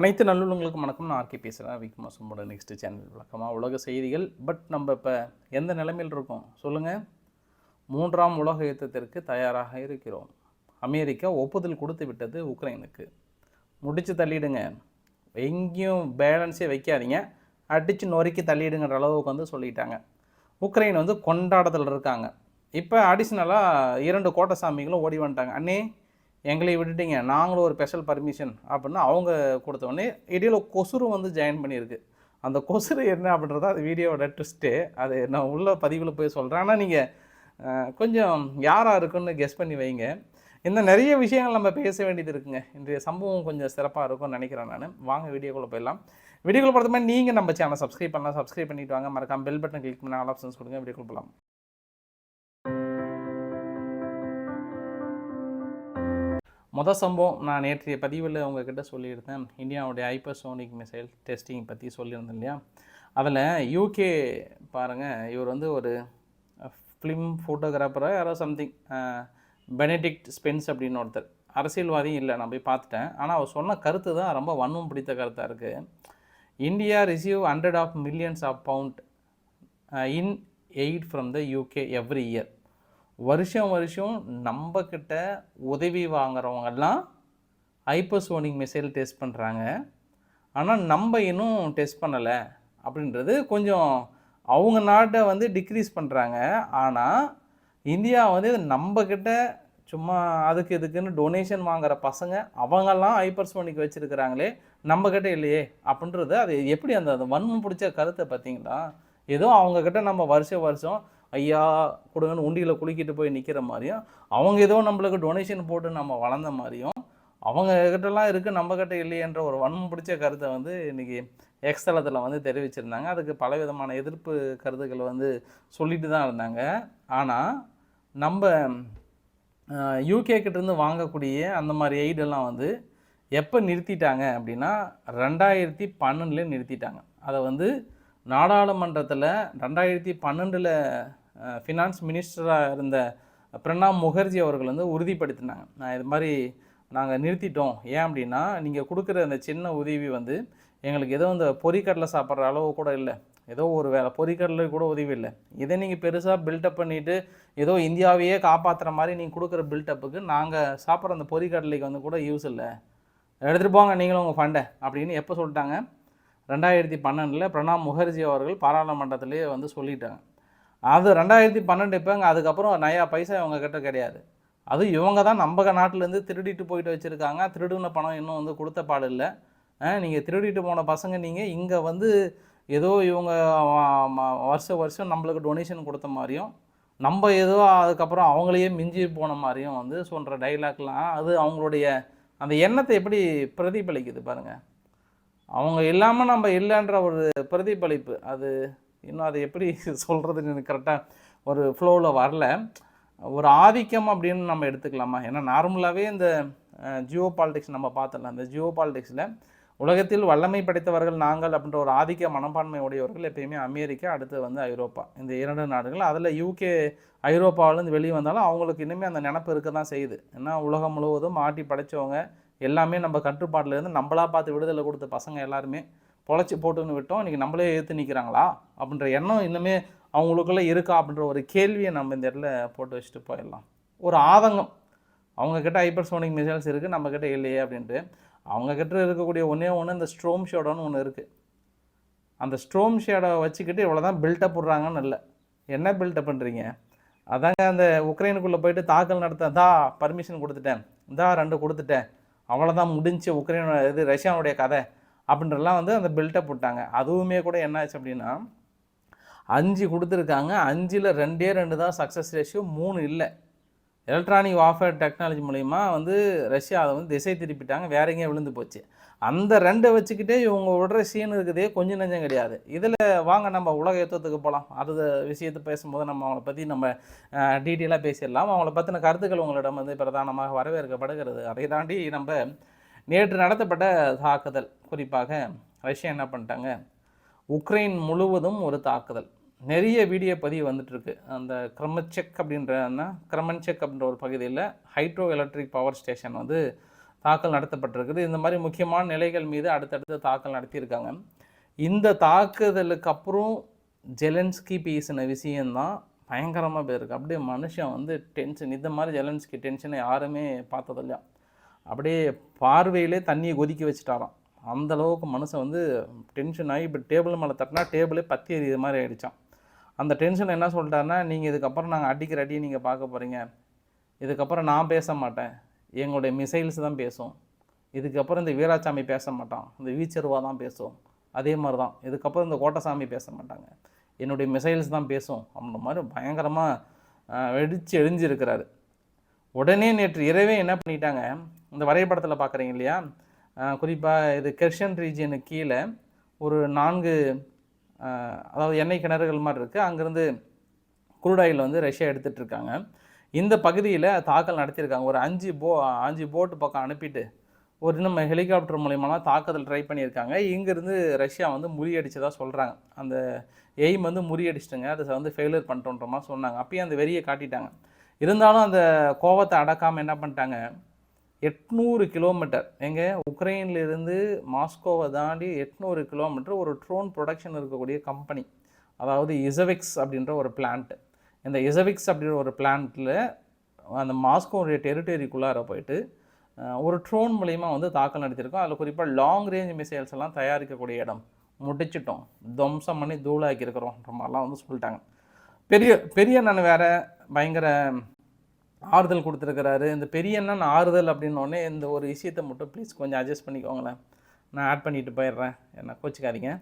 அனைத்து நல்லுள்ளங்களுக்கும் வணக்கம். நான் ஆர்கே பேசுகிறேன் விக்மா சும்போட நெக்ஸ்ட் சேனல் வழக்கமாக உலக செய்திகள். பட் நம்ம இப்போ எந்த நிலைமையில் இருக்கோம்? சொல்லுங்கள் மூன்றாம் உலக யுத்தத்திற்கு தயாராக இருக்கிறோம். அமெரிக்கா ஒப்புதல் கொடுத்து விட்டது உக்ரைனுக்கு. முடித்து தள்ளிடுங்க. எங்கேயும் பேலன்ஸே வைக்காதீங்க. அடித்து நொறுக்கி தள்ளிடுங்கிற அளவுக்கு வந்து சொல்லிட்டாங்க. உக்ரைன் வந்து கொண்டாடத்தில் இருக்காங்க. இப்போ அடிஷ்னலாக இரண்டு கோட்டை சாமிகளும் ஓடி வந்துட்டாங்க. அண்ணே எங்களை விட்டுட்டீங்க நாங்களும் ஒரு ஸ்பெஷல் பர்மிஷன் அப்படின்னு அவங்க கொடுத்தோடனே இடையில கொசுறு வந்து ஜாயின் பண்ணியிருக்கு. அந்த கொசுறு என்ன அப்படின்றத அது வீடியோவோட ட்விஸ்ட்டு அது நான் உள்ள பதிவில் போய் சொல்கிறேன் ஆனால் நீங்கள் கொஞ்சம் யாராக இருக்குன்னு கெஸ் பண்ணி வைங்க. இந்த நிறைய விஷயங்கள் நம்ம பேச வேண்டியது இருக்குங்க. இன்றைய சம்பவம் கொஞ்சம் சிறப்பாக இருக்கும்னு நினைக்கிறேன் நான். வாங்க வீடியோக்குள்ளே போயிடலாம். வீடியோக்குள்ளே பொறுத்த மாதிரி நீங்கள் நம்ம சேனல் சப்ஸ்கிரைப் பண்ணலாம். சப்ஸ்கிரைப் பண்ணிவிட்டு வாங்க. மறக்காம பெல் பட்டன் கிளிக் பண்ணி ஆல் ஆப்ஷன்ஸ் கொடுங்க. வீடியோக்குள்ளே போகலாம் மொதல் சம்பவம் நான் நேற்றைய பதிவில் உங்ககிட்ட சொல்லியிருந்தேன். இந்தியாவுடைய ஹைப்பர்சோனிக் மிசைல் டெஸ்டிங் பற்றி சொல்லியிருந்தேன் இல்லையா? அதில் யூகே பாருங்கள் இவர் வந்து ஒரு ஃபிலிம் ஃபோட்டோகிராஃபராக யாரோ சம்திங் பெனடிக்ட் ஸ்பென்ஸ் அப்படின்னு ஒருத்தர். அரசியல்வாதியும் இல்லை நான் போய் பார்த்துட்டேன். ஆனால் அவர் சொன்ன கருத்து தான் ரொம்ப வன்மம் பிடித்த கருத்தாக இருக்குது India receive hundred of millions of pound in aid from the UK every year வருஷம் வருஷம் நம்மக்கிட்ட உதவி வாங்குறவங்கெல்லாம் ஹைப்பர்சோனிக் மிசைல் டெஸ்ட் பண்ணுறாங்க ஆனால் நம்ம இன்னும் டெஸ்ட் பண்ணலை அப்படின்றது கொஞ்சம் அவங்க நாட்டை வந்து டிக்ரீஸ் பண்ணுறாங்க ஆனால் இந்தியா வந்து நம்மக்கிட்ட சும்மா அதுக்கு இதுக்குன்னு டொனேஷன் வாங்குகிற பசங்க அவங்கெல்லாம் ஹைப்பர்சோனிக் வச்சுருக்கிறாங்களே நம்மக்கிட்ட இல்லையே அப்படின்றது அது எப்படி அந்த அந்த வன்மம் பிடிச்ச கருத்தை பார்த்தீங்களா ஏதோ அவங்கக்கிட்ட நம்ம வருஷம் வருஷம் ஐயா கொடுங்கன்னு உண்டியில் குலுக்கிட்டு போய் நிற்கிற மாதிரியும் அவங்க ஏதோ நம்மளுக்கு டொனேஷன் போட்டு நம்ம வளர்ந்த மாதிரியும் அவங்க கிட்டலாம் இருக்குது நம்ம கிட்ட இல்லையன்ற ஒரு வன்மம் பிடிச்ச கருத்தை வந்து இன்றைக்கி எக்ஸ்தலத்தில் வந்து தெரிவிச்சிருந்தாங்க. அதுக்கு பல விதமான எதிர்ப்பு கருத்துக்கள் வந்து சொல்லிட்டு தான் இருந்தாங்க. ஆனால் நம்ம யூகே கிட்டேருந்து வாங்கக்கூடிய அந்த மாதிரி எய்டெல்லாம் வந்து எப்போ நிறுத்திட்டாங்க அப்படின்னா ரெண்டாயிரத்தி பன்னெண்டுல நிறுத்திட்டாங்க. அதை வந்து நாடாளுமன்றத்தில் ரெண்டாயிரத்தி பன்னெண்டில் ஃபினான்ஸ் மினிஸ்டராக இருந்த பிரணாப் முகர்ஜி அவர்கள் வந்து உறுதிப்படுத்தினாங்க. நான் இது மாதிரி நாங்கள் நிறுத்திட்டோம். ஏன் அப்படின்னா நீங்கள் கொடுக்குற அந்த சின்ன உதவி வந்து எங்களுக்கு ஏதோ இந்த பொறிக்கடலை சாப்பிட்ற அளவு கூட இல்லை. ஏதோ ஒரு வேலை பொறிக்கடலை கூட உதவி இல்லை. இதை நீங்கள் பெருசாக பில்டப் பண்ணிவிட்டு ஏதோ இந்தியாவையே காப்பாற்றுற மாதிரி நீங்கள் கொடுக்குற பில்டப்புக்கு நாங்கள் சாப்பிட்ற அந்த பொறிக்கடலைக்கு வந்து கூட யூஸ் இல்லை. எடுத்துகிட்டு போங்க நீங்களும் உங்கள் ஃபண்டை அப்படின்னு எப்போ சொல்லிட்டாங்க? ரெண்டாயிரத்தி பன்னெண்டில் பிரணாப் முகர்ஜி அவர்கள் பாராளுமன்றத்திலே வந்து சொல்லிட்டாங்க. அது ரெண்டாயிரத்தி பன்னெண்டு இப்போங்க அதுக்கப்புறம் நயா பைசா இவங்க கிட்ட கிடையாது. அது இவங்க தான் நம்ம நாட்டிலேருந்து திருடிட்டு போயிட்டு வச்சுருக்காங்க. திருடின பணம் இன்னும் வந்து கொடுத்த பாடு இல்லை. நீங்கள் திருடிட்டு போன பசங்க நீங்கள் இங்கே வந்து ஏதோ இவங்க வருஷம் வருஷம் நம்மளுக்கு டொனேஷன் கொடுத்த மாதிரியும் நம்ம ஏதோ அதுக்கப்புறம் அவங்களையே மிஞ்சி போன மாதிரியும் வந்து சொல்கிற டைலாக்லாம் அது அவங்களுடைய அந்த எண்ணத்தை எப்படி பிரதிபலிக்குது பாருங்கள் அவங்க இல்லாமல் நம்ம இல்லைன்ற ஒரு பிரதிபலிப்பு அது இன்னும் அதை எப்படி சொல்கிறதுன்னு எனக்கு கரெக்டாக ஒரு ஃப்ளோவில் வரல. ஒரு ஆதிக்கம் அப்படின்னு நம்ம எடுத்துக்கலாமா? ஏன்னா நார்மலாகவே இந்த ஜியோ பாலிடிக்ஸ் நம்ம பார்த்துடலாம் அந்த ஜியோ பாலிடிக்ஸில் உலகத்தில் வல்லமை படைத்தவர்கள் நாங்கள் அப்படின்ற ஒரு ஆதிக்க மனப்பான்மை உடையவர்கள் எப்பயுமே அமெரிக்கா அடுத்து வந்து ஐரோப்பா. இந்த இரண்டு நாடுகள் அதில் யூகே ஐரோப்பாவிலேருந்து வெளியே வந்தாலும் அவங்களுக்கு இன்னுமே அந்த நினப்பு இருக்க தான் செய்யுது. ஏன்னா உலகம் முழுவதும் ஆட்டி படைத்தவங்க எல்லாமே நம்ம கட்டுப்பாட்டில் இருந்து நம்மளா பார்த்து விடுதலை கொடுத்த பசங்க எல்லாருமே. பொழைச்சி போட்டுன்னு விட்டோம் இன்றைக்கி நம்மளே ஏற்று நிற்கிறாங்களா அப்படின்ற எண்ணம் இன்னுமே அவங்களுக்குள்ளே இருக்கா அப்படின்ற ஒரு கேள்வியை நம்ம இந்த இடத்துல போட்டு வச்சுட்டு போயிடலாம். ஒரு ஆதங்கம். அவங்கக்கிட்ட ஹைப்பர்சோனிக் மிசைல்ஸ் இருக்குது நம்மக்கிட்ட இல்லையே அப்படின்ட்டு. அவங்கக்கிட்ட இருக்கக்கூடிய ஒன்றே ஒன்று இந்த ஸ்ட்ரோம் ஷேடோன்னு ஒன்று இருக்குது அந்த ஸ்ட்ரோம் ஷேடை வச்சுக்கிட்டு இவ்வளோ தான் பில்டப் விட்றாங்கன்னு இல்லை. என்ன பில்டப் பண்ணுறீங்க அதாங்க அந்த உக்ரைனுக்குள்ளே போயிட்டு தாக்கல் நடத்த தா பர்மிஷன் கொடுத்துட்டேன். தா ரெண்டு கொடுத்துட்டேன். அவ்வளோதான் முடிஞ்சு உக்ரைனோட இது ரஷ்யாவுடைய கதை. அப்படின்றலாம் வந்து அந்த பில்டப் போட்டாங்க. அதுவுமே கூட என்ன ஆச்சு அப்படின்னா அஞ்சு கொடுத்துருக்காங்க. அஞ்சில் ரெண்டே ரெண்டு தான் சக்ஸஸ் ரேஷியோ மூணு இல்லை. எலக்ட்ரானிக் வார்ஃபேர் டெக்னாலஜி மூலிமா வந்து ரஷ்யா அதை வந்து திசை திருப்பிட்டாங்க. வேற எங்கேயும் விழுந்து போச்சு. அந்த ரெண்டை வச்சுக்கிட்டே இவங்க விடுற சீன் இருக்குதே கொஞ்சம் நெஞ்சம் கிடையாது. இதில் வாங்க நம்ம உலக யுத்தத்துக்கு போகலாம் அடுத்த விஷயத்தை பேசும்போது நம்ம அவங்கள பற்றி நம்ம டீட்டெயிலாக பேசிடலாம். அவங்கள பற்றின கருத்துக்கள் உங்களிடம் வந்து பிரதானமாக வரவேற்கப்படுகிறது. அதை தாண்டி நம்ம நேற்று நடத்தப்பட்ட தாக்குதல். குறிப்பாக ரஷ்யா என்ன பண்ணிட்டாங்க? உக்ரைன் முழுவதும் ஒரு தாக்குதல். நிறைய வீடியோ பதிவு வந்துட்டுருக்கு. அந்த கிரமச்செக் அப்படின்ற கிரமன்செக் அப்படின்ற ஒரு பகுதியில் ஹைட்ரோ எலக்ட்ரிக் பவர் ஸ்டேஷன் வந்து தாக்கல் நடத்தப்பட்டிருக்குது. இந்த மாதிரி முக்கியமான நிலைகள் மீது அடுத்தடுத்து தாக்கல் நடத்தியிருக்காங்க. இந்த தாக்குதலுக்கு அப்புறம் ஜெலன்ஸ்கி பேசின விஷயந்தான் பயங்கரமாக போயிருக்கு. அப்படியே மனுஷன் வந்து டென்ஷன் இந்த மாதிரி ஜெலன்ஸ்கி டென்ஷனை யாருமே பார்த்ததில்லையா அப்படியே பார்வையிலே தண்ணியை கொதிக்க வச்சுட்டாராம். அந்த அளவுக்கு மனுஷன் வந்து டென்ஷன் ஆகி இப்போ டேபிள் மேலே தட்டினா டேபிளே பற்றி எறிகிற மாதிரி ஆகிடுச்சான் அந்த டென்ஷன் என்ன சொல்லிட்டாருன்னா நீங்கள் இதுக்கப்புறம் நாங்கள் அடிக்கிற அடியை நீங்கள் பார்க்க போகிறீங்க இதுக்கப்புறம் நான் பேச மாட்டேன். எங்களுடைய மிசைல்ஸ் தான் பேசும். இதுக்கப்புறம் இந்த வீராசாமி பேச மாட்டான். இந்த வீச்சருவா தான் பேசும். அதே மாதிரி தான் இதுக்கப்புறம் இந்த கோட்டசாமி பேச மாட்டாங்க. என்னுடைய மிசைல்ஸ் தான் பேசும். அப்படின்ற மாதிரி பயங்கரமாக வெடித்து எழிஞ்சிருக்கிறாரு உடனே நேற்று இரவே என்ன பண்ணிட்டாங்க இந்த வரைபடத்தில் பார்க்குறீங்க இல்லையா? குறிப்பாக இது கெர்ஷன் ரீஜியனுக்கு கீழே ஒரு நான்கு அதாவது எண்ணெய் கிணறுகள் மாதிரி இருக்குது அங்கேருந்து குரூடாயில் வந்து ரஷ்யா எடுத்துகிட்டு இருக்காங்க. இந்த பகுதியில் தாக்கல் நடத்தியிருக்காங்க. ஒரு அஞ்சு போ அஞ்சு போட்டு பக்கம் அனுப்பிட்டு ஒரு இன்னும் ஹெலிகாப்டர் மூலியமாலாம் தாக்குதல் ட்ரை பண்ணியிருக்காங்க. இங்கேருந்து ரஷ்யா வந்து முறியடிச்சதாக சொல்கிறாங்க அந்த எய்ம் வந்து முறியடிச்சிட்டுங்க. அதை வந்து ஃபெயிலியர் பண்ணிட்டோன்ற மாதிரி சொன்னாங்க. அப்பயும் அந்த வெறியை காட்டிட்டாங்க. இருந்தாலும் அந்த கோவத்தை அடக்காமல் என்ன பண்ணிட்டாங்க? எட்நூறு கிலோமீட்டர். எங்கே? உக்ரைன்லேருந்து மாஸ்கோவை தாண்டி எட்நூறு கிலோமீட்டர் ஒரு ட்ரோன் ப்ரொடக்ஷன் இருக்கக்கூடிய கம்பெனி. அதாவது இசவிக்ஸ் அப்படின்ற ஒரு பிளான்ட் இந்த இசவிக்ஸ் அப்படின்ற ஒரு பிளான்ட்டில் அந்த மாஸ்கோவுடைய டெரிட்டரிக்குள்ளார போயிட்டு ஒரு ட்ரோன் மூலிமா வந்து தாக்கல் நடத்தியிருக்கோம். அதில் குறிப்பாக லாங் ரேஞ்ச் மிசைல்ஸ் எல்லாம் தயாரிக்கக்கூடிய இடம். முடிச்சிட்டோம். துவம்சம் பண்ணி தூளாக்கியிருக்கிறோன்ற மாதிரிலாம் வந்து சொல்லிட்டாங்க. பெரிய பெரிய நான் வேறு. பயங்கர ஆறுதல் கொடுத்துருக்கிறாரு. இந்த பெரிய அண்ணன் ஆறுதல் அப்படின்னோடனே இந்த ஒரு விஷயத்தை மட்டும் ப்ளீஸ் கொஞ்சம் அட்ஜஸ்ட் பண்ணிக்கோங்களேன். நான் ஆட் பண்ணிட்டு போயிடுறேன். என்ன கோச்சிக்காதீங்க.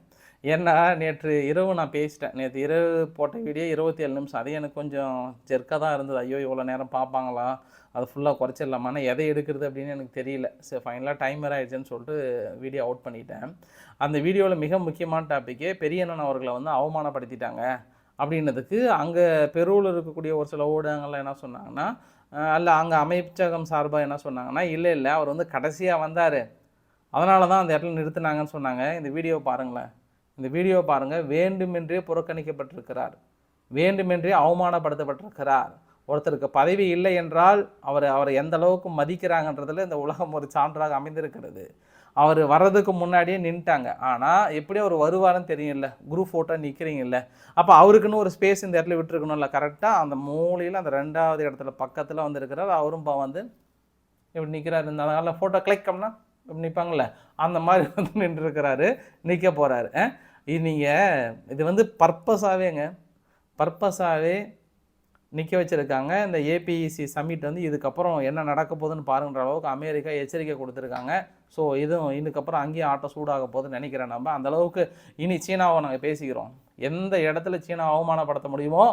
ஏன்னா நேற்று இரவு நான் பேசிட்டேன். நேற்று இரவு போட்ட வீடியோ இருபத்தி ஏழு நிமிஷம். அது எனக்கு கொஞ்சம் ஜெர்க்காக தான் இருந்தது. ஐயோ இவ்வளோ நேரம் பார்ப்பாங்களா? அது ஃபுல்லாக குறைச்சிடலாமான்னு எதை எடுக்கிறது அப்படின்னு எனக்கு தெரியல. சரி ஃபைனலாக டைமர் ஆகிடுச்சுன்னு சொல்லிட்டு வீடியோ அவுட் பண்ணிட்டேன். அந்த வீடியோவில் மிக முக்கியமான டாப்பிக்கே பெரியண்ணன் அவர்களை வந்து அவமானப்படுத்திட்டாங்க. அப்படின்னதுக்கு அங்கே பெருவில் இருக்கக்கூடிய ஒரு சில ஊடகங்கள்லாம் என்ன சொன்னாங்கன்னா அல்ல அங்கே அமைச்சகம் சார்பாக என்ன சொன்னாங்கன்னா இல்லை இல்லை அவர் வந்து கடைசியாக வந்தார். அதனால தான் அந்த இடத்துல நிறுத்தினாங்கன்னு சொன்னாங்க. இந்த வீடியோ பாருங்களேன். இந்த வீடியோ பாருங்கள் வேண்டுமென்றே புறக்கணிக்கப்பட்டிருக்கிறார். வேண்டுமென்றே அவமானப்படுத்தப்பட்டிருக்கிறார். ஒருத்தருக்கு பதவி இல்லை என்றால் அவர் அவரை எந்த அளவுக்கு மதிக்கிறாங்கன்றதில் இந்த உலகம் ஒரு சான்றாக அமைந்திருக்கிறது. அவர் வர்றதுக்கு முன்னாடியே நின்ட்டாங்க. ஆனால் எப்படி அவர் வருவாருன்னு தெரியும்ல. குரூப் ஃபோட்டோ நிற்கிறீங்கல்ல அப்போ அவருக்குன்னு ஒரு ஸ்பேஸ் இந்த இடத்துல விட்டுருக்கணும்ல. கரெக்டாக அந்த மூலையில் அந்த ரெண்டாவது இடத்துல பக்கத்தில் வந்து இருக்கிறார். அவரும் இப்போ வந்து இப்படி நிற்கிறாரு இந்த அதனால ஃபோட்டோ கிளிக் பண்ணால் இப்படி நிற்பாங்கள்ல அந்த மாதிரி வந்து நின்றுருக்கிறாரு. நிற்க போகிறாரு இது நீங்கள் இது வந்து பர்பஸாகவேங்க பர்பஸாகவே நிற்க வச்சுருக்காங்க. இந்த ஏபிஇசி சமிட் வந்து இதுக்கப்புறம் என்ன நடக்க போகுதுன்னு பாருங்கிற அளவுக்கு அமெரிக்கா எச்சரிக்கை கொடுத்துருக்காங்க. ஸோ இதுவும் இதுக்கப்புறம் அங்கேயும் ஆட்டம் சூடாக போகுதுன்னு நினைக்கிறேன் நம்ம. அந்த அளவுக்கு இனி சீனாவை நாங்கள் பேசிக்கிறோம். எந்த இடத்துல சீனா அவமானப்படுத்த முடியுமோ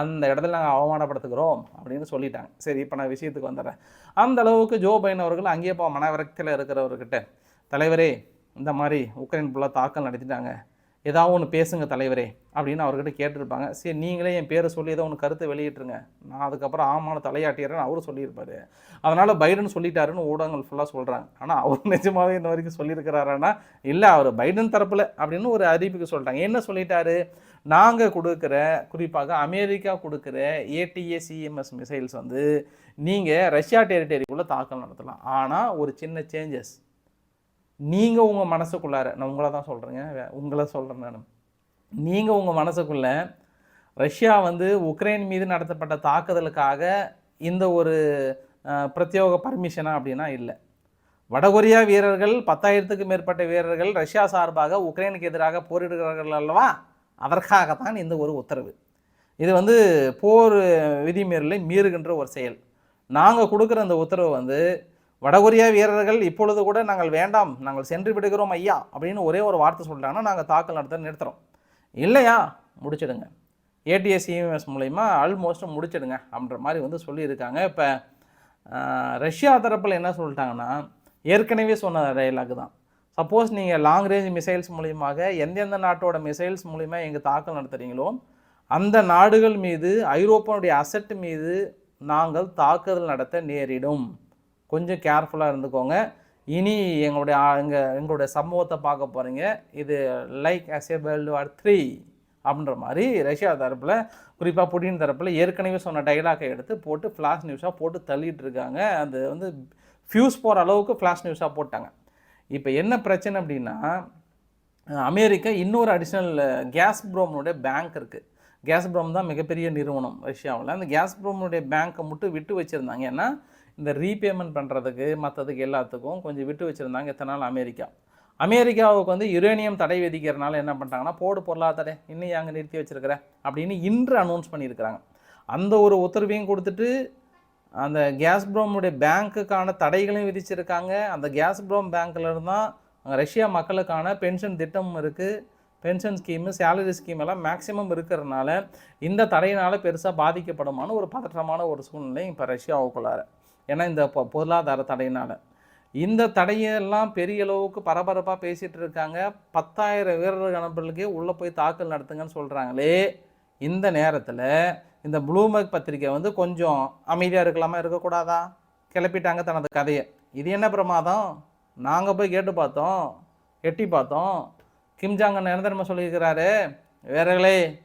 அந்த இடத்துல நாங்கள் அவமானப்படுத்துகிறோம் அப்படின்னு சொல்லிட்டாங்க. சரி இப்போ நான் விஷயத்துக்கு வந்துடுறேன். அந்த அளவுக்கு ஜோ பைடன் அவர்கள் அங்கேயே இப்போ மனவிரக்தியில் இருக்கிறவர்கிட்ட தலைவரே இந்த மாதிரி உக்ரைன் ஃபுல்லாக தாக்கல் நடத்திட்டாங்க. ஏதாவது ஒன்று பேசுங்க தலைவரே அப்படின்னு அவர்கிட்ட கேட்டிருப்பாங்க. சரி நீங்களே என் பேரை சொல்லி ஏதோ ஒன்று கருத்தை வெளியிட்டுருங்க. நான் அதுக்கப்புறம் ஆமான தலையாட்டிடுறேன்னு அவரும் சொல்லியிருப்பார். அதனால் பைடன் சொல்லிட்டாருன்னு ஊடகங்கள் ஃபுல்லாக சொல்கிறாங்க ஆனால் அவர் நிஜமாகவே இந்த வரைக்கும் சொல்லியிருக்கிறாரான்னா இல்லை அவர் பைடன் தரப்பில் அப்படின்னு ஒரு அறிவிப்புக்கு சொல்லிட்டாங்க. என்ன சொல்லிட்டாரு? நாங்கள் கொடுக்குற குறிப்பாக அமெரிக்கா கொடுக்குற ஏடிஏ சிஎம்எஸ் மிசைல்ஸ் வந்து நீங்கள் ரஷ்யா டெரிட்டரிக்குள்ளே தாக்கல் நடத்தலாம். ஆனால் ஒரு சின்ன சேஞ்சஸ் நீங்கள் உங்கள் மனசுக்குள்ளார நான் உங்களை தான் சொல்கிறேங்க உங்களை சொல்கிறேன் நான். நீங்கள் உங்கள் மனசுக்குள்ள ரஷ்யா வந்து உக்ரைன் மீது நடத்தப்பட்ட தாக்குதலுக்காக இந்த ஒரு பிரத்யோக பர்மிஷனா அப்படின்னா இல்லை. வடகொரியா வீரர்கள் பத்தாயிரத்துக்கு மேற்பட்ட வீரர்கள் ரஷ்யா சார்பாக உக்ரைனுக்கு எதிராக போரிடுகிறார்கள் அல்லவா? அதற்காகத்தான் இந்த ஒரு உத்தரவு. இது வந்து போர் விதிமீறலை மீறுகின்ற ஒரு செயல். நாங்கள் கொடுக்குற அந்த உத்தரவு வந்து வடகொரியா வீரர்கள் இப்பொழுது கூட நாங்கள் வேண்டாம் நாங்கள் சென்று விடுகிறோம் ஐயா அப்படின்னு ஒரே ஒரு வார்த்தை சொல்லிட்டாங்கன்னா நாங்கள் தாக்கல் நடத்த நிறுத்துறோம். இல்லையா? முடிச்சிடுங்க. ஏடிஎஸ் இஎம்எஸ் மூலயமா ஆல்மோஸ்ட் முடிச்சிடுங்க அப்படின்ற மாதிரி வந்து சொல்லியிருக்காங்க. இப்போ ரஷ்யா தரப்பில் என்ன சொல்லிட்டாங்கன்னா ஏற்கனவே சொன்ன டைலாக் தான். சப்போஸ் நீங்கள் லாங் ரேஞ்ச் மிசைல்ஸ் மூலியமாக எந்தெந்த நாட்டோட மிசைல்ஸ் மூலிமா எங்கள் தாக்கல் நடத்துகிறீங்களோ அந்த நாடுகள் மீது ஐரோப்பாவுடைய அசட் மீது நாங்கள் தாக்குதல் நடத்த நேரிடும். கொஞ்சம் கேர்ஃபுல்லாக இருந்துக்கோங்க. இனி எங்களுடைய எங்கள் எங்களுடைய சம்பவத்தை பார்க்க போகிறீங்க இது like as a world war three அப்படின்ற மாதிரி ரஷ்யா தரப்பில் குறிப்பாக புடின் தரப்பில் ஏற்கனவே சொன்ன டைலாக்கை எடுத்து போட்டு ஃப்ளாஷ் நியூஸாக போட்டு தள்ளிட்டு இருக்காங்க. அது வந்து ஃபியூஸ் போகிற அளவுக்கு ஃப்ளாஷ் நியூஸாக போட்டாங்க. இப்போ என்ன பிரச்சனை அப்படின்னா அமெரிக்கா இன்னொரு அடிஷ்னல் கேஸ் ப்ரோமனுடைய பேங்க் இருக்குது கேஸ் ப்ரோம் தான் மிகப்பெரிய நிறுவனம் ரஷ்யாவில். அந்த கேஸ் ப்ரோமனுடைய பேங்க்கை மட்டும் விட்டு வச்சுருந்தாங்க. ஏன்னா இந்த ரீபேமெண்ட் பண்ணுறதுக்கு மற்றதுக்கு எல்லாத்துக்கும் கொஞ்சம் விட்டு வச்சுருந்தாங்க இத்தனை நாள் அமெரிக்கா. அமெரிக்காவுக்கு வந்து யுரேனியம் தடை விதிக்கிறனால என்ன பண்ணிட்டாங்கன்னா போடு பொருளாதார இன்னும் அங்கே நிறுத்தி வச்சிருக்கிற? அப்படின்னு இன்று அனௌன்ஸ் பண்ணியிருக்கிறாங்க. அந்த ஒரு உத்தரவையும் கொடுத்துட்டு அந்த கேஸ் ப்ரோமுடைய பேங்க்குக்கான தடைகளையும் விதிச்சிருக்காங்க. அந்த கேஸ் ப்ரோம் பேங்க்கில் அங்கே ரஷ்யா மக்களுக்கான பென்ஷன் திட்டமும் இருக்குது பென்ஷன் ஸ்கீமு சேலரி ஸ்கீம் எல்லாம் மேக்ஸிமம் இருக்கிறதுனால இந்த தடையினால் பெருசாக பாதிக்கப்படுமான ஒரு பதற்றமான ஒரு சூழ்நிலை இப்போ ரஷ்யாவுக்குள்ளார. ஏன்னா இந்த பொ- பொருளாதார தடையினால். இந்த தடையெல்லாம் பெரிய அளவுக்கு பரபரப்பாக பேசிகிட்டு இருக்காங்க. பத்தாயிரம் வீரர்கள் அனுப்புறதுக்கே உள்ளே போய் தாக்கல் நடத்துங்கன்னு சொல்கிறாங்களே இந்த நேரத்தில் இந்த ப்ளூமர்க் பத்திரிக்கை வந்து கொஞ்சம் அமைதியாக இருக்கலாமா இருக்கக்கூடாதா? கிளப்பிட்டாங்க தனது கதையை. இது என்ன பிரமாதம்? நாங்கள் போய் கேட்டு பார்த்தோம் எட்டி பார்த்தோம். கிம்ஜாங்கன் நிரந்தரமாக சொல்லியிருக்கிறாரு? வீரர்களே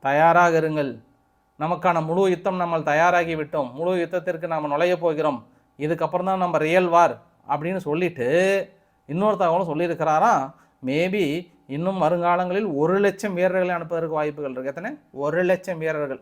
தயாராக இருங்கள். நமக்கான முழு யுத்தம் நம்ம தயாராகி விட்டோம் முழு யுத்தத்திற்கு நாம் நுழைய போகிறோம். இதுக்கப்புறம் தான் நம்ம ரியல் வார் அப்படின்னு சொல்லிட்டு இன்னொரு தகவலும் சொல்லியிருக்கிறாராம் மேபி இன்னும் வருங்காலங்களில் ஒரு லட்சம் வீரர்களை அனுப்புவதற்கு வாய்ப்புகள் இருக்கு. எத்தனை? ஒரு லட்சம் வீரர்கள்.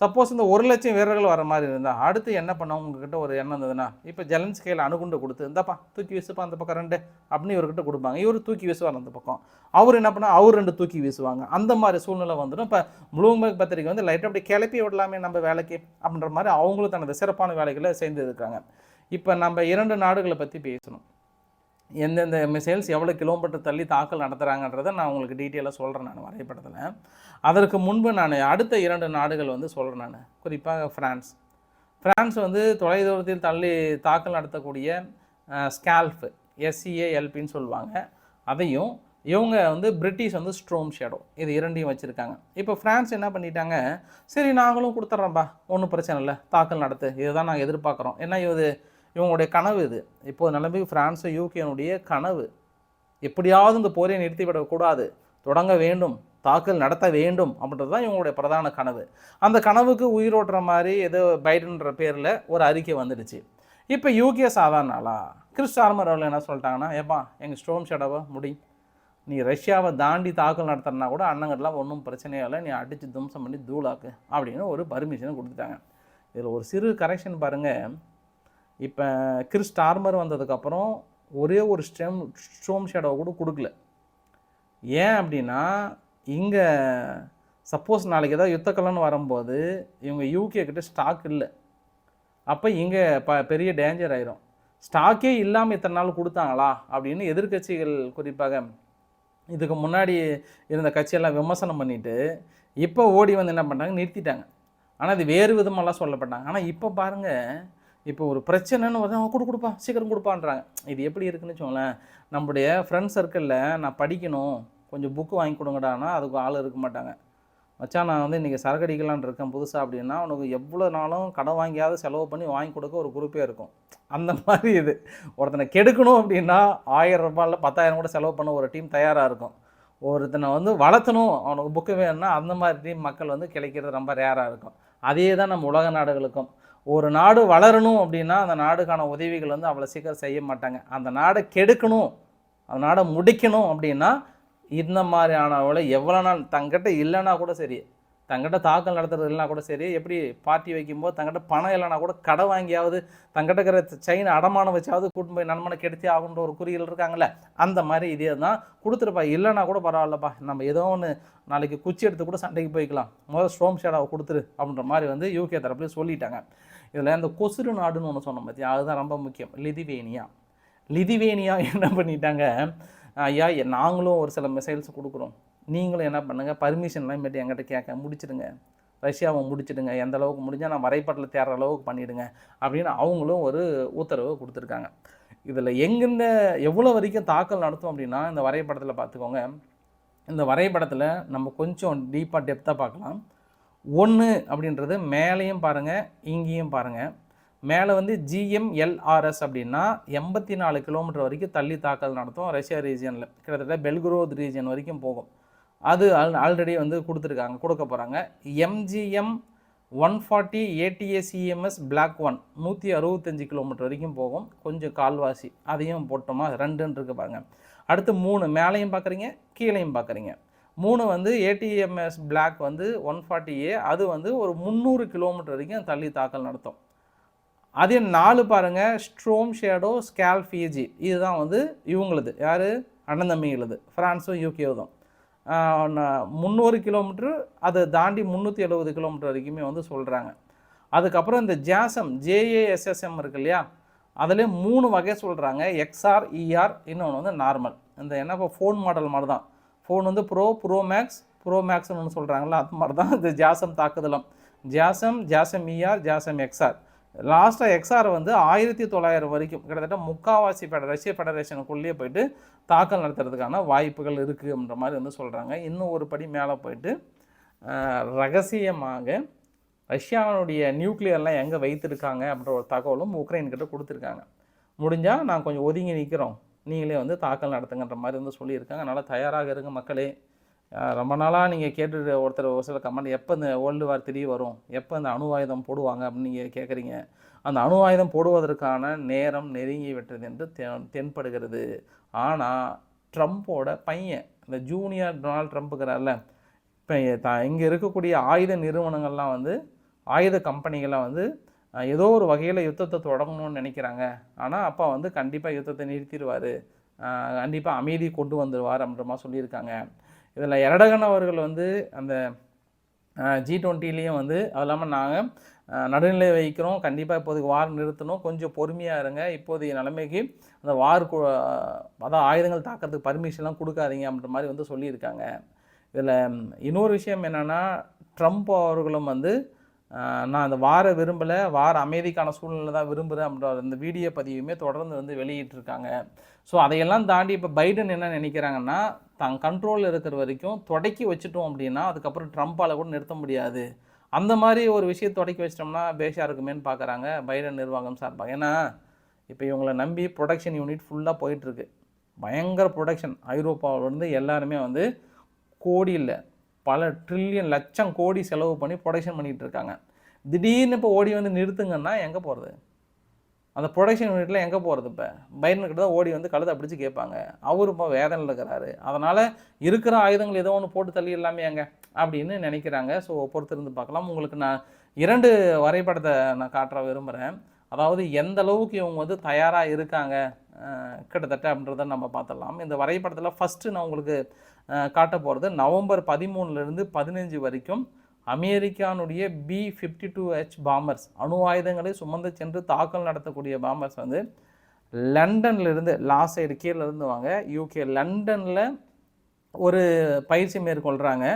சப்போஸ் இந்த ஒரு லட்சம் வீரர்கள் வர மாதிரி இருந்தால் அடுத்து என்ன பண்ண உங்ககிட்ட ஒரு எண்ணம் இருந்ததுன்னா இப்போ ஜெலன்ஸ்கேல அணுகுண்டு கொடுத்து இந்தாப்பா தூக்கி வீசுப்பா அந்த பக்கம் ரெண்டு அப்படின்னு இவர்கிட்ட கொடுப்பாங்க. இவர் தூக்கி வீசுவார் அந்த பக்கம். அவர் என்ன பண்ணால் அவர் ரெண்டு தூக்கி வீசுவாங்க. அந்த மாதிரி சூழ்நிலை வந்துடும். இப்போ ப்ளூம்பர்க் பத்திரிக்கை வந்து லைட்டாக அப்படி கிளப்பி விடலாமே நம்ம வேலைக்கு அப்படின்ற மாதிரி அவங்களும் தனது சிறப்பான வேலைகளை செய்து இருக்காங்க. இப்போ நம்ம இரண்டு நாடுகளை பற்றி பேசணும். எந்தெந்த மிசைல்ஸ் எவ்வளோ கிலோமீட்டர் தள்ளி தாக்கல் நடத்துகிறாங்கன்றதை நான் உங்களுக்கு டீட்டெயிலாக சொல்கிறேன் நான் வரைபடத்தில். அதற்கு முன்பு நான் அடுத்த இரண்டு நாடுகள் வந்து சொல்கிறேன் நான். குறிப்பாக ஃப்ரான்ஸ் ஃப்ரான்ஸ் வந்து தொலைதூரத்தில் தள்ளி தாக்கல் நடத்தக்கூடிய ஸ்கால்ஃப் எஸ்சிஏஎல்பின்னு சொல்லுவாங்க. அதையும் இவங்க வந்து பிரிட்டிஷ் வந்து ஸ்ட்ரோம் ஷேடோ இது இரண்டையும் வச்சுருக்காங்க. இப்போ ஃப்ரான்ஸ் என்ன பண்ணிட்டாங்க? சரி நாங்களும் கொடுத்துட்றோம்ப்பா ஒன்றும் பிரச்சனை இல்லை. தாக்கல் நடத்து. இதுதான் நாங்கள் எதிர்பார்க்குறோம். ஏன்னா இது? இவங்களுடைய கனவு இது. இப்போது நிலைமை ஃப்ரான்ஸும் யூகேனுடைய கனவு. எப்படியாவது இந்த போரை நிறுத்திவிடக்கூடாது. தொடங்க வேண்டும். தாக்கல் நடத்த வேண்டும் அப்படின்றது தான் இவங்களுடைய பிரதான கனவு. அந்த கனவுக்கு உயிரோட்டுற மாதிரி ஏதோ பைடன்ற பேரில் ஒரு அறிக்கை வந்துடுச்சு. இப்போ யூகே சாதாரண கிறிஸ் ஆர்மர் அவர்கள் என்ன சொல்லிட்டாங்கன்னா ஏப்பா எங்கள் ஸ்டோம் ஷடவை முடி. நீ ரஷ்யாவை தாண்டி தாக்கல் நடத்துறனா கூட அண்ணங்கள்லாம் ஒன்றும் பிரச்சனையே இல்லை. நீ அடித்து தும்சம் பண்ணி தூளாக்கு. அப்படின்னு ஒரு பர்மிஷனை கொடுத்துட்டாங்க. இதில் ஒரு சிறு கரெக்ஷன் பாருங்கள் இப்போ கிறிஸ் டார்மர் வந்ததுக்கப்புறம் ஒரே ஒரு ஸ்டெம் ஸ்டோம் ஷேடோவை கூட கொடுக்கல. ஏன் அப்படின்னா இங்கே சப்போஸ் நாளைக்கு ஏதாவது யுத்தக்கலன்னு வரும்போது இவங்க யூகே கிட்ட ஸ்டாக் இல்லை. அப்போ இங்கே ப பெரிய டேஞ்சர் ஆயிரும். ஸ்டாக்கே இல்லாமல் இத்தனை நாள் கொடுத்தாங்களா? அப்படின்னு எதிர்க்கட்சிகள் குறிப்பாக இதுக்கு முன்னாடி இருந்த கட்சியெல்லாம் விமர்சனம் பண்ணிவிட்டு இப்போ ஓடி வந்து என்ன பண்ணுறாங்க நிறுத்திட்டாங்க. ஆனால் அது வேறு விதமெல்லாம் சொல்லப்பட்டாங்க. ஆனால் இப்போ பாருங்கள் இப்போ ஒரு பிரச்சனைன்னு வந்து அவன் கொடு கொடுப்பா சீக்கிரம் கொடுப்பான்றாங்க. இது எப்படி இருக்குன்னு வச்சுக்கோங்களேன் நம்முடைய ஃப்ரெண்ட் சர்க்கிளில் நான் படிக்கணும். கொஞ்சம் புக்கு வாங்கி கொடுங்கடான்னா அதுக்கு ஆள் இருக்க மாட்டாங்க. மச்சான் நான் வந்து இன்றைக்கி சரக்கடிக்கலான் இருக்கேன் புதுசாக அப்படின்னா உனக்கு எவ்வளோ நாளும் கடன் வாங்கியாவது செலவு பண்ணி வாங்கி கொடுக்க ஒரு குரூப்பே இருக்கும். அந்த மாதிரி இது. ஒருத்தனை கெடுக்கணும் அப்படின்னா ஆயிரம் ரூபாயில் பத்தாயிரம் கூட செலவு பண்ண ஒரு டீம் தயாராக இருக்கும். ஒருத்தனை வந்து வளர்த்தணும் அவனுக்கு புக்கு வேணும்னா அந்த மாதிரி டீம் மக்கள் வந்து கிடைக்கிறது ரொம்ப ரேராக இருக்கும். அதே தான் நம்ம உலக நாடுகளுக்கும். ஒரு நாடு வளரணும் அப்படின்னா அந்த நாடுக்கான உதவிகள் வந்து அவ்வளோ சீக்கிரம் செய்ய மாட்டாங்க. அந்த நாடை கெடுக்கணும் அந்த நாடை முடிக்கணும் அப்படின்னா இந்த மாதிரியானவளை எவ்வளோ நாள் தங்கிட்ட இல்லைன்னா கூட சரி தங்கிட்ட தாக்கல் நடத்துறது இல்லைனா கூட சரி எப்படி பார்ட்டி வைக்கும்போது தங்கிட்ட பணம் இல்லைனா கூட கடை வாங்கியாவது தங்கிட்ட இருக்கிற செயின் அடமானம் வச்சாவது கூட்டு போய் நன்மனை கெடுத்தே ஆகுன்ற ஒரு குறிகள் இருக்காங்கல்ல அந்த மாதிரி இதே தான் கொடுத்துருப்பா. இல்லைனா கூட பரவாயில்லப்பா நம்ம ஏதோ ஒன்று நாளைக்கு குச்சி எடுத்து கூட சண்டைக்கு போய்க்கலாம். முதல்ல ஸ்டோம் ஷேடாவை கொடுத்துரு அப்படின்ற மாதிரி வந்து யூகே தரப்புலேயே சொல்லிட்டாங்க. இதில் அந்த கொசுறு நாடுன்னு ஒன்று சொன்னோம் பார்த்தியா அதுதான் ரொம்ப முக்கியம். லிதிவேனியா. லிதிவேனியா என்ன பண்ணிட்டாங்க? ஐயா நாங்களும் ஒரு சில மிசைல்ஸ் கொடுக்குறோம். நீங்களும் என்ன பண்ணுங்கள் பர்மிஷன்லாம் இனிமேட்டு என்கிட்ட கேட்க முடிச்சிடுங்க. ரஷ்யாவை முடிச்சிடுங்க. எந்த அளவுக்கு முடிஞ்சால் நான் வரைபடத்தில் தேடுற அளவுக்கு பண்ணிவிடுங்க அப்படின்னு அவங்களும் ஒரு உத்தரவு கொடுத்துருக்காங்க. இதில் எங்கெந்த எவ்வளோ வரைக்கும் தாக்கல் நடத்தும் அப்படின்னா இந்த வரைபடத்தில் பார்த்துக்கோங்க. இந்த வரைபடத்தில் நம்ம கொஞ்சம் டீப்பாக டெப்த்தாக பார்க்கலாம். ஒன்று அப்படின்றது மேலேயும் பாருங்கள் இங்கேயும் பாருங்கள் மேலே வந்து ஜிஎம்எல்ஆர்எஸ் அப்படின்னா எண்பத்தி நாலு கிலோமீட்டர் வரைக்கும் தள்ளி தாக்கல் நடத்தும். ரஷ்யா ரீஜியனில் கிட்டத்தட்ட பெல்குரோத் ரீஜியன் வரைக்கும் போகும். அது ஆல் ஆல்ரெடி வந்து கொடுத்துருக்காங்க கொடுக்க போகிறாங்க MGM one forty ATACMS block one நூற்றி அறுபத்தஞ்சு கிலோமீட்டர் வரைக்கும் போகும். கொஞ்சம் கால்வாசி அதையும் போட்டோமா? ரெண்டுன்னு இருக்கு பாருங்கள் அடுத்து மூணு மேலேயும் பார்க்குறீங்க கீழேயும் பார்க்குறீங்க மூணு வந்து ஏடிஎம்எஸ் பிளாக் வந்து ஒன் ஃபார்ட்டி ஏ அது வந்து ஒரு முந்நூறு கிலோமீட்டர் வரைக்கும் தள்ளி தாக்கல் நடத்தும். அதே நாலு பாருங்கள் ஸ்ட்ரோம் ஷேடோ ஸ்கேல் ஃபிஜி இதுதான் வந்து இவங்களுது. யார்? அண்ணன் தம்பிங்களுது ஃப்ரான்ஸும் யூகேவும் முந்நூறு கிலோமீட்ரு அதை தாண்டி முந்நூற்றி எழுபது கிலோமீட்டர் வரைக்குமே வந்து சொல்கிறாங்க அதுக்கப்புறம் இந்த ஜாசம் ஜேஏஎஸ்எஸ்எம் இருக்கு இல்லையா? அதிலே மூணு வகை சொல்கிறாங்க எக்ஸ்ஆர் இஆர் இன்னொன்று வந்து நார்மல் இந்த என்ன இப்போ ஃபோன் மாடல் மாதிரி தான். ஃபோன் வந்து ப்ரோ ப்ரோ மேக்ஸ் ப்ரோ மேக்ஸ்னு ஒன்று சொல்கிறாங்களா அது மாதிரி தான் இந்த ஜாசம் தாக்குதலம் ஜாசம் ஜாசம் இஆர் ஜாசம் எக்ஸ்ஆர் லாஸ்ட்டாக எக்ஸ்ஆர் வந்து ஆயிரத்தி தொள்ளாயிரம் வரைக்கும் கிட்டத்தட்ட முக்காவாசி ஃபெட ரஷ்ய ஃபெடரேஷனுக்குள்ளேயே போயிட்டு தாக்கல் நடத்துறதுக்கான வாய்ப்புகள் இருக்குன்ற மாதிரி வந்து சொல்கிறாங்க இன்னும் ஒரு படி மேலே போயிட்டு ரகசியமாக ரஷ்யாவுடைய நியூக்ளியர்லாம் எங்கே வைத்திருக்காங்க அப்படின்ற ஒரு தகவலும் உக்ரைன் கிட்ட கொடுத்துருக்காங்க. முடிஞ்சால் நான் கொஞ்சம் ஒதுங்கி நிற்கிறோம் நீங்களே வந்து தாக்கல் நடத்துங்கன்ற மாதிரி வந்து சொல்லியிருக்காங்க. அதனால் தயாராக இருங்க மக்களே. ரொம்ப நாளாக நீங்கள் கேட்டுட்டு ஒருத்தர் ஒரு சில கமெண்ட் எப்போ இந்த வேர்ல்டு வார் த்ரீ வரும்? எப்போ இந்த அணு ஆயுதம் போடுவாங்க அப்படின்னு நீங்கள் கேட்குறீங்க அந்த அணு ஆயுதம் போடுவதற்கான நேரம் நெருங்கி விட்டது என்று தென் தென்படுகிறது. ஆனால் ட்ரம்ப்போட பையன் இந்த ஜூனியர் டொனால்ட் ட்ரம்ப்புக்கிறார்ல இப்போ த இங்கே இருக்கக்கூடிய ஆயுத நிறுவனங்கள்லாம் வந்து ஆயுத கம்பெனிகள்லாம் வந்து ஏதோ ஒரு வகையில் யுத்தத்தை தொடங்கணும்னு நினைக்கிறாங்க. ஆனால் அப்பா வந்து கண்டிப்பாக யுத்தத்தை நிறுத்திடுவார். கண்டிப்பாக அமைதி கொண்டு வந்துடுவார் அப்படின்ற மாதிரி சொல்லியிருக்காங்க. இதில் எரடகன் அவர்கள் வந்து அந்த ஜி டுவெண்ட்டிலையும் வந்து அது இல்லாமல் நாங்கள் நடுநிலை வைக்கிறோம் கண்டிப்பாக இப்போதைக்கு வார் நிறுத்தணும். கொஞ்சம் பொறுமையாக இருங்க. இப்போதைய நிலைமைக்கு அந்த வார் கு- அதான் ஆயுதங்கள் தாக்கிறதுக்கு பர்மிஷன்லாம் கொடுக்காதீங்க அப்படின்ற மாதிரி வந்து சொல்லியிருக்காங்க. இதில் இன்னொரு விஷயம் என்னென்னா ட்ரம்ப் அவர்களும் வந்து நான் அந்த வார விரும்பலை வார அமைதிக்கான சூழ்நிலை தான் விரும்புகிறேன் அப்படின்ற அந்த வீடியோ பதிவுமே தொடர்ந்து வந்து வெளியிட்டிருக்காங்க. ஸோ அதையெல்லாம் தாண்டி இப்போ பைடன் என்ன நினைக்கிறாங்கன்னா தான் கண்ட்ரோலில் இருக்கிற வரைக்கும் தொடக்கி வச்சுட்டோம் அப்படின்னா அதுக்கப்புறம் ட்ரம்ப்பால் கூட நிறுத்த முடியாது. அந்த மாதிரி ஒரு விஷயம் தொடக்கி வச்சிட்டோம்னா பேஷாக இருக்குமேன்னு பார்க்குறாங்க பைடன் நிர்வாகம் சார்பாக. ஏன்னா இப்போ இவங்களை நம்பி ப்ரொடக்ஷன் யூனிட் ஃபுல்லாக போயிட்டுருக்கு. பயங்கர ப்ரொடக்ஷன் ஐரோப்பாவிலேருந்து எல்லாருமே வந்து கோடி இல்லை. பல ட்ரில்லியன் லட்சம் கோடி செலவு பண்ணி ப்ரொடக்ஷன் பண்ணிகிட்டு இருக்காங்க திடீர்னு இப்போ ஓடி வந்து நிறுத்துங்கன்னா எங்கே போகிறது அந்த ப்ரொடக்ஷன் யூனிட்டில் எங்கே போகிறது இப்போ? பைடன் தான் ஓடி வந்து கழுதை பிடிச்சி கேட்பாங்க. அவர் இப்போ வேதனையில் இருக்கிறாரு. அதனால் இருக்கிற ஆயுதங்கள் ஏதோ ஒன்று போட்டு தள்ளி எல்லாமே எங்க அப்படின்னு நினைக்கிறாங்க. ஸோ பொறுத்திருந்து பார்க்கலாம். உங்களுக்கு நான் இரண்டு வரைபடத்தை நான் காட்டுற விரும்புகிறேன் அதாவது எந்த அளவுக்கு இவங்க வந்து தயாராக இருக்காங்க கிட்டத்தட்ட அப்படின்றத நம்ம பார்த்துடலாம். இந்த வரைபடத்தில் ஃபஸ்ட்டு நான் உங்களுக்கு காட்ட போகிறது நவம்பர் பதிமூணுலேருந்து பதினஞ்சு வரைக்கும் அமெரிக்கானுடைய B fifty two H bombers அணு ஆயுதங்களை சுமந்து சென்று தாக்கல் நடத்தக்கூடிய பாம்பர்ஸ் வந்து லண்டன்ல இருந்து லாஸ்ட் சைடு கீழே இருந்து வாங்க யூகே லண்டனில் ஒரு பயிற்சி மேற்கொள்கிறாங்க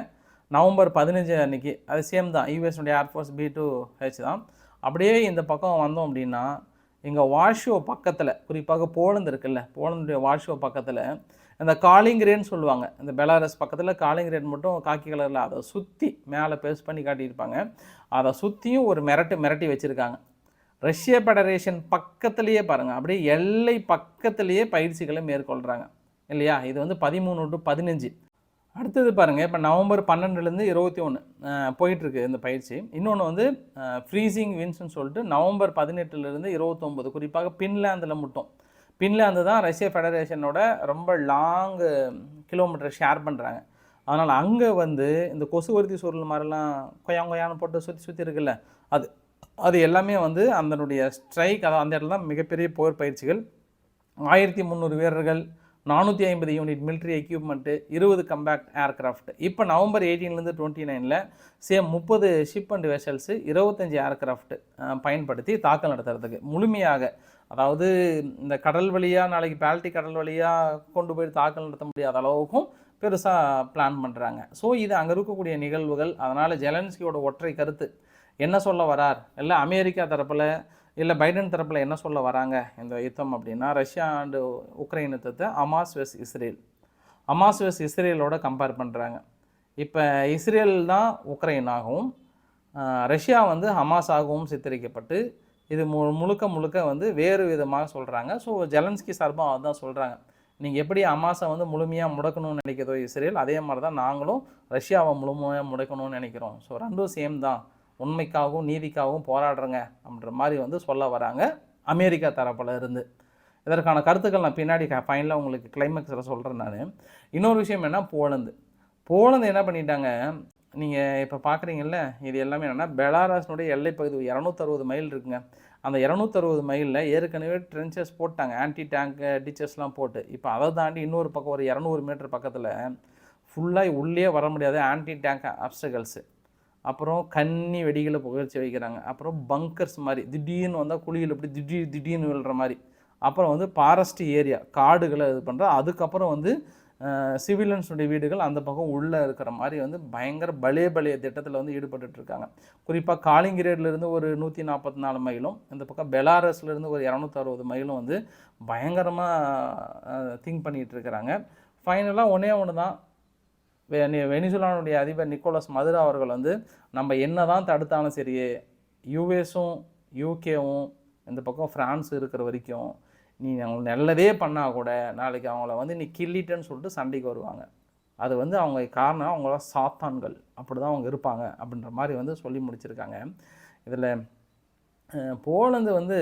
நவம்பர் பதினஞ்சு அன்னைக்கு. அது சேம் தான். யூஎஸ்னுடைய air force B two H தான். அப்படியே இந்த பக்கம் வந்தோம் அப்படின்னா இங்கே வாஷோ பக்கத்தில் குறிப்பாக போலந்து இருக்குல்ல போலந்துடைய வாஷோ பக்கத்தில் இந்த காலிங்கிரேன்னு சொல்லுவாங்க. இந்த பெலாரஸ் பக்கத்தில் காலிங்கிரேட் மட்டும் காக்கி கலரில் அதை சுற்றி மேலே பேஸ் பண்ணி காட்டியிருப்பாங்க. அதை சுற்றியும் ஒரு மிரட்டு மிரட்டி வச்சுருக்காங்க. ரஷ்ய ஃபெடரேஷன் பக்கத்துலேயே பாருங்கள் அப்படியே எல்லை பக்கத்துலேயே பயிற்சிகளை மேற்கொள்கிறாங்க இல்லையா? இது வந்து பதிமூணு டு பதினஞ்சு. அடுத்தது பாருங்கள் இப்போ நவம்பர் பன்னெண்டுலேருந்து இருபத்தி ஒன்று போயிட்டுருக்கு இந்த பயிற்சி. இன்னொன்று வந்து ஃப்ரீசிங் வின்ஸ்னு சொல்லிட்டு நவம்பர் பதினெட்டுலேருந்து இருபத்தொம்போது குறிப்பாக பின்லாந்தில் மட்டும். பின்லாந்து தான் ரஷ்ய ஃபெடரேஷனோட ரொம்ப லாங்கு கிலோமீட்டர் ஷேர் பண்ணுறாங்க அதனால் அங்கே வந்து இந்த கொசுவர்த்தி சுருள் மாதிரிலாம் கொயாங் கொயான்னு போட்டு சுற்றி சுற்றி இருக்குல்ல அது அது எல்லாமே வந்து அதனுடைய ஸ்ட்ரைக் அதாவது அந்த இடத்துல தான் மிகப்பெரிய போர் பயிற்சிகள். ஆயிரத்தி முந்நூறு வீரர்கள் நானூற்றி ஐம்பது யூனிட் மிலிட்ரி எக்யூப்மெண்ட்டு இருபது கம்பேக்ட் ஏர்க்ராஃப்ட் இப்போ நவம்பர் எயிட்டீன்லேருந்து டுவெண்ட்டி நைனில் சேம் முப்பது ஷிப் அண்ட் வெசல்ஸு இருபத்தஞ்சி ஏர்க்ராஃப்ட் பயன்படுத்தி தாக்கல் நடத்துறதுக்கு. முழுமையாக அதாவது இந்த கடல் வழியாக நாளைக்கு பால்டிக் கடல் வழியாக கொண்டு போய் தாக்கல் நடத்த முடியாத அளவுக்கும் பெருசாக பிளான் பண்ணுறாங்க ஸோ இது அங்கே இருக்கக்கூடிய நிகழ்வுகள். அதனால் ஜெலன்ஸ்கியோட ஒற்றை கருத்து. என்ன சொல்ல வரார்? இல்லை அமெரிக்கா தரப்பில் இல்லை பைடன் தரப்பில் என்ன சொல்ல வராங்க? இந்த யுத்தம் அப்படின்னா ரஷ்யா அண்டு உக்ரைன் யுத்தத்தை அமாஸ் வெஸ் இஸ்ரேல் அமாஸ் வெஸ் இஸ்ரேலோட கம்பேர் பண்ணுறாங்க இப்போ இஸ்ரேல் தான் உக்ரைனாகவும் ரஷ்யா வந்து ஹமாஸ் ஆகவும் சித்தரிக்கப்பட்டு இது மு முழுக்க முழுக்க வந்து வேறு விதமாக சொல்கிறாங்க ஸோ ஜெலன்ஸ்கி சார்பாக அதான் சொல்கிறாங்க நீங்கள் எப்படி அமாசை வந்து முழுமையாக முடக்கணும்னு நினைக்கிறதோ இஸ்ரேல் அதே மாதிரி தான் நாங்களும் ரஷ்யாவை முழுமையாக முடக்கணும்னு நினைக்கிறோம். ஸோ ரெண்டும் சேம் தான். உண்மைக்காகவும் நீதிக்காகவும் போராடுறேங்க அப்படின்ற மாதிரி வந்து சொல்ல வராங்க அமெரிக்கா தரப்பில் இருந்து. இதற்கான கருத்துக்கள் நான் பின்னாடி ஃபைனலாக உங்களுக்கு கிளைமேக்ஸில் சொல்கிறேன் நான். இன்னொரு விஷயம் என்ன போலந்து. போலந்து என்ன பண்ணிட்டாங்க? நீங்கள் இப்போ பார்க்குறீங்கல்ல இது எல்லாமே என்னென்னா பெலாரஸ்னுடைய எல்லைப்பகுதி இரநூத்தறுபது மைல் இருக்குங்க. அந்த இரநூத்தறுபது மைலில் ஏற்கனவே ட்ரென்ச்சஸ் போட்டாங்க. ஆன்டி டேங்க் டிச்சர்ஸ்லாம் போட்டு. இப்போ அதை தாண்டி இன்னொரு பக்கம் ஒரு இரநூறு மீட்டர் பக்கத்தில் ஃபுல்லாக உள்ளே வர முடியாத ஆன்டி டேங்க் அப்ஸ்டகல்ஸு அப்புறம் கன்னி வெடிகளை புகழ்ச்சி வைக்கிறாங்க அப்புறம் பங்கர்ஸ் மாதிரி திடீர்னு வந்தால் குழியில் இப்படி திடீர் திடீர்னு விழுற மாதிரி. அப்புறம் வந்து ஃபாரஸ்ட் ஏரியா காடுகளை இது பண்ணுற அதுக்கப்புறம் வந்து சிவிலியன்ஸுடைய வீடுகள் அந்த பக்கம் உள்ளே இருக்கிற மாதிரி வந்து பயங்கர பலே பலே திட்டத்தில் வந்து ஈடுபட்டுருக்காங்க குறிப்பாக காலிங்கிரேட்லேருந்து ஒரு நூற்றி நாற்பத்தி நாலு மைலும் இந்த பக்கம் பெலாரஸ்லேருந்து ஒரு இரநூத்தறுபது மைலும் வந்து பயங்கரமாக திங்க் பண்ணிகிட்டு இருக்கிறாங்க ஃபைனலாக ஒன்றே ஒன்று தான் வெனிசுலானுடைய அதிபர் நிக்கோலஸ் மதுரா அவர்கள் வந்து நம்ம என்ன தான் தடுத்தாலும் சரி யூஎஸும் யூகேவும் இந்த பக்கம் ஃப்ரான்ஸ் இருக்கிற வரைக்கும் நீ அவங்க நல்லதே பண்ணால் கூட நாளைக்கு அவங்கள வந்து நீ கிள்ளிட்டேன்னு சொல்லிட்டு சண்டைக்கு வருவாங்க. அது வந்து அவங்க காரணம் அவங்கள சாத்தான்கள். அப்படி தான் அவங்க இருப்பாங்க அப்படின்ற மாதிரி வந்து சொல்லி முடிச்சிருக்காங்க. இதில் போலந்து வந்து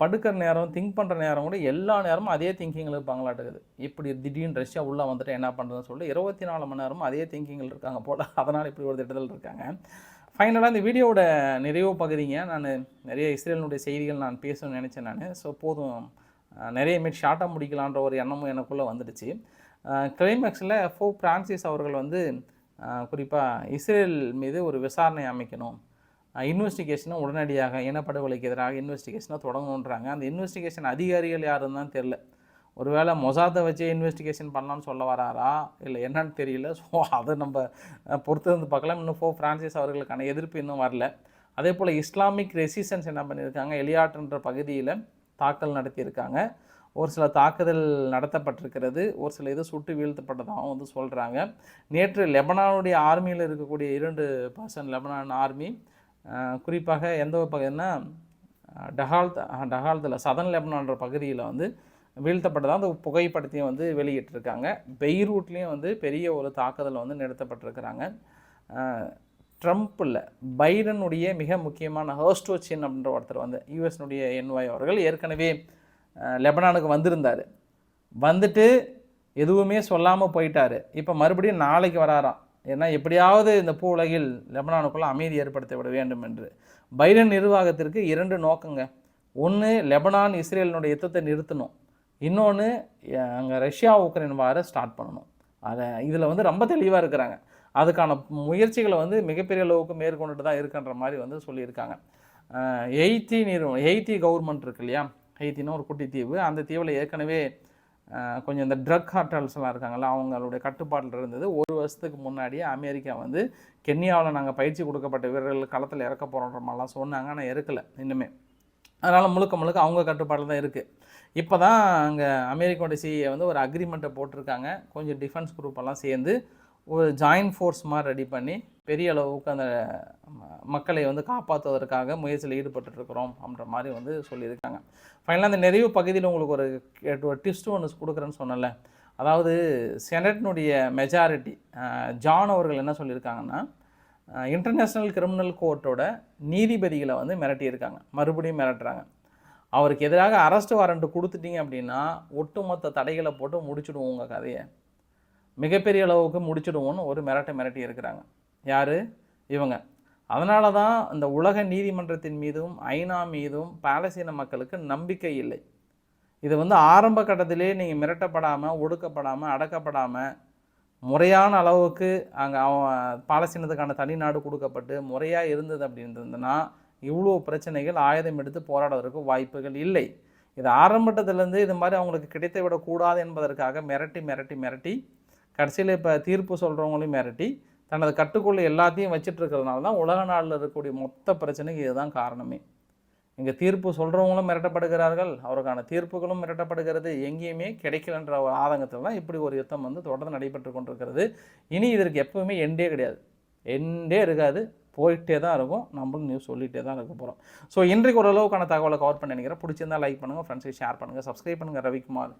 படுக்கிற நேரம் திங்க் பண்ணுற நேரம் கூட எல்லா நேரமும் அதே திங்கிங்கில் இருப்பாங்களாட்டுக்குது இப்படி திடீர்னு ரஷ்யா உள்ளே வந்துட்டு என்ன பண்ணுறதுன்னு சொல்லி இருபத்தி நாலு மணி நேரமும் அதே திங்கிங்கில் இருக்காங்க போல். அதனால் இப்படி ஒரு திட்டத்தில் இருக்காங்க. ஃபைனலாக இந்த வீடியோவோட நிறைவு பகுதிங்க. நான் நிறைய இஸ்ரேலினுடைய செய்திகள் நான் பேசணும்னு நினச்சேன் நான். ஸோ போதும். நிறைய மீட் ஷார்ட்டாக முடிக்கலான்ற ஒரு எண்ணமும் எனக்குள்ளே வந்துடுச்சு. கிளைமேக்ஸில் ஃபோ பிரான்சிஸ் அவர்கள் வந்து குறிப்பாக இஸ்ரேல் மீது ஒரு விசாரணை அமைக்கணும். இன்வெஸ்டிகேஷனை உடனடியாக இனப்படுகொலைக்கு எதிராக இன்வெஸ்டிகேஷனை தொடங்கணுன்றாங்க அந்த இன்வெஸ்டிகேஷன் அதிகாரிகள் யாருன்னு தான் தெரில ஒருவேளை மொசாத்தை வச்சு இன்வெஸ்டிகேஷன் பண்ணலான்னு சொல்ல வராரா? இல்லை என்னன்னு தெரியல. ஸோ அதை நம்ம பொறுத்து வந்து பார்க்கலாம். இன்னும் ஃபோ ஃப்ரான்சிஸ் அவர்களுக்கான எதிர்ப்பு இன்னும் வரல. அதே போல் இஸ்லாமிக் ரெசிஸ்டன்ஸ் என்ன பண்ணியிருக்காங்க? எலியாட்டுன்ற பகுதியில் தாக்கல் நடத்தியிருக்காங்க. ஒரு சில தாக்குதல் நடத்தப்பட்டிருக்கிறது. ஒரு சில இது சுட்டு வீழ்த்தப்பட்டதாகவும் வந்து சொல்கிறாங்க நேற்று லெபனானுடைய ஆர்மியில் இருக்கக்கூடிய இரண்டு பர்சன் லெபனான் ஆர்மி குறிப்பாக எந்த ஒரு பகுதினா டஹால்த் டஹால்த்தில் சதன் லெபனான்ற பகுதியில் வந்து வீழ்த்தப்பட்டதாக அந்த புகைப்படத்தையும் வந்து வெளியிட்டிருக்காங்க. பெய்ரூட்லேயும் வந்து பெரிய ஒரு தாக்குதல் வந்து நிறுத்தப்பட்டிருக்கிறாங்க. ட்ரம்ப்பில் பைடனுடைய மிக முக்கியமான ஹர்ஸ்டோச்சின் அப்படின்ற ஒருத்தர் வந்து யூஎஸ்னுடைய என்வாய் அவர்கள் ஏற்கனவே லெபனானுக்கு வந்திருந்தார். வந்துட்டு எதுவுமே சொல்லாமல் போயிட்டார். இப்போ மறுபடியும் நாளைக்கு வராராம். ஏன்னா எப்படியாவது இந்த பூ உலகில் லெபனானுக்குள்ளே அமைதி ஏற்படுத்த விட வேண்டும் என்று. பைடன் நிர்வாகத்திற்கு இரண்டு நோக்கங்க. ஒன்று லெபனான் இஸ்ரேலினுடைய யுத்தத்தை நிறுத்தணும். இன்னொன்று அங்கே ரஷ்யா உக்ரைன் வார ஸ்டார்ட் பண்ணணும். அதை இதில் வந்து ரொம்ப தெளிவாக இருக்கிறாங்க. அதுக்கான முயற்சிகளை வந்து மிகப்பெரிய அளவுக்கு மேற்கொண்டுட்டு தான் இருக்குன்ற மாதிரி வந்து சொல்லியிருக்காங்க. எய்த்தி நிறுவனம் எய்த்தி கவர்மெண்ட் இருக்கு இல்லையா? எய்த்தின்னு ஒரு குட்டி தீவு. அந்த தீவில் ஏற்கனவே கொஞ்சம் இந்த ட்ரக் ஹார்டல்ஸ்லாம் இருக்காங்கல்ல அவங்களுடைய கட்டுப்பாட்டில் இருந்தது. ஒரு வருஷத்துக்கு முன்னாடியே அமெரிக்கா வந்து கென்யாவில் நாங்கள் பயிற்சி கொடுக்கப்பட்ட வீரர்கள் களத்தில் இறக்க போகிறோன்ற மாதிரிலாம் சொன்னாங்க. ஆனால் இறக்கலை இன்னுமே. அதனால் முழுக்க முழுக்க அவங்க கட்டுப்பாட்டில் தான் இருக்குது இப்போ தான் அங்கே அமெரிக்காவோட சிஏ வந்து ஒரு அக்ரிமெண்ட்டை போட்டிருக்காங்க. கொஞ்சம் டிஃபென்ஸ் குரூப் எல்லாம் சேர்ந்து ஒரு ஜாயின்ட் ஃபோர்ஸ் மாதிரி ரெடி பண்ணி பெரிய அளவுக்கு அந்த மக்களை வந்து காப்பாற்றுவதற்காக முயற்சியில் ஈடுபட்டுருக்குறோம் அப்படின்ற மாதிரி வந்து சொல்லியிருக்காங்க. ஃபைனலாக அந்த நிறைவு பகுதியில் உங்களுக்கு ஒரு ஒரு டிஸ்ட் ஒன்று கொடுக்குறேன்னு சொன்னல அதாவது செனட்னுடைய மெஜாரிட்டி ஜான் அவர்கள் என்ன சொல்லியிருக்காங்கன்னா இன்டர்நேஷ்னல் கிரிமினல் கோர்ட்டோட நீதிபதிகளை வந்து மிரட்டியிருக்காங்க. மறுபடியும் மிரட்டுறாங்க. அவருக்கு எதிராக அரெஸ்ட் வாரண்ட் கொடுத்துட்டீங்க அப்படின்னா ஒட்டுமொத்த தடைகளை போட்டு முடிச்சுடுவோம் உங்கள் கதையை. மிகப்பெரிய அளவுக்கு முடிச்சுடுவோன்னு ஒரு மிரட்டை மிரட்டி இருக்கிறாங்க. யார்? இவங்க. அதனால தான் இந்த உலக நீதிமன்றத்தின் மீதும் ஐநா மீதும் பாலஸ்தீன மக்களுக்கு நம்பிக்கை இல்லை. இது வந்து ஆரம்ப கட்டத்திலே நீங்கள் மிரட்டப்படாமல் ஒடுக்கப்படாமல் அடக்கப்படாமல் முறையான அளவுக்கு அங்கே அவன் பாலஸ்தீனத்துக்கான தனி நாடு கொடுக்கப்பட்டு முறையாக இருந்தது அப்படின்றதுனா இவ்வளோ பிரச்சனைகள் ஆயுதம் எடுத்து போராடுவதற்கு வாய்ப்புகள் இல்லை. இது ஆரம்பட்டத்திலேருந்து இது மாதிரி அவங்களுக்கு கிடைத்து விடக்கூடாது என்பதற்காக மிரட்டி மிரட்டி மிரட்டி கடைசியில் இப்போ தீர்ப்பு சொல்கிறவங்களையும் மிரட்டி தனது கட்டுக்குள்ளே எல்லாத்தையும் வச்சுட்டு இருக்கிறதுனால தான் உலக நாளில் இருக்கக்கூடிய மொத்த பிரச்சனைக்கு இதுதான் காரணமே. இங்கே தீர்ப்பு சொல்கிறவங்களும் மிரட்டப்படுகிறார்கள் அவருக்கான தீர்ப்புகளும் மிரட்டப்படுகிறது எங்கேயுமே கிடைக்கலன்ற ஒரு ஆதங்கத்தில் தான் இப்படி ஒரு யுத்தம் வந்து தொடர்ந்து நடைபெற்று கொண்டிருக்கிறது. இனி இதற்கு எப்பவுமே எண்டே கிடையாது. எண்டே இருக்காது. போயிட்டே தான் இருக்கும். நம்மளும் நியூஸ் சொல்லிகிட்டே தான் இருக்க போகிறோம் ஸோ இன்றைக்கு ஓரளவுக்கான தகவலை கவர் பண்ணி நினைக்கிறேன். பிடிச்சிருந்தா லைக் பண்ணுங்கள் ஃப்ரெண்ட்ஸுக்கு ஷேர் பண்ணுங்கள் சப்ஸ்கிரைப் பண்ணுங்கள் Ravikumar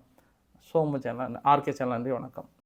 Somu channel RK channel நன்றி வணக்கம்.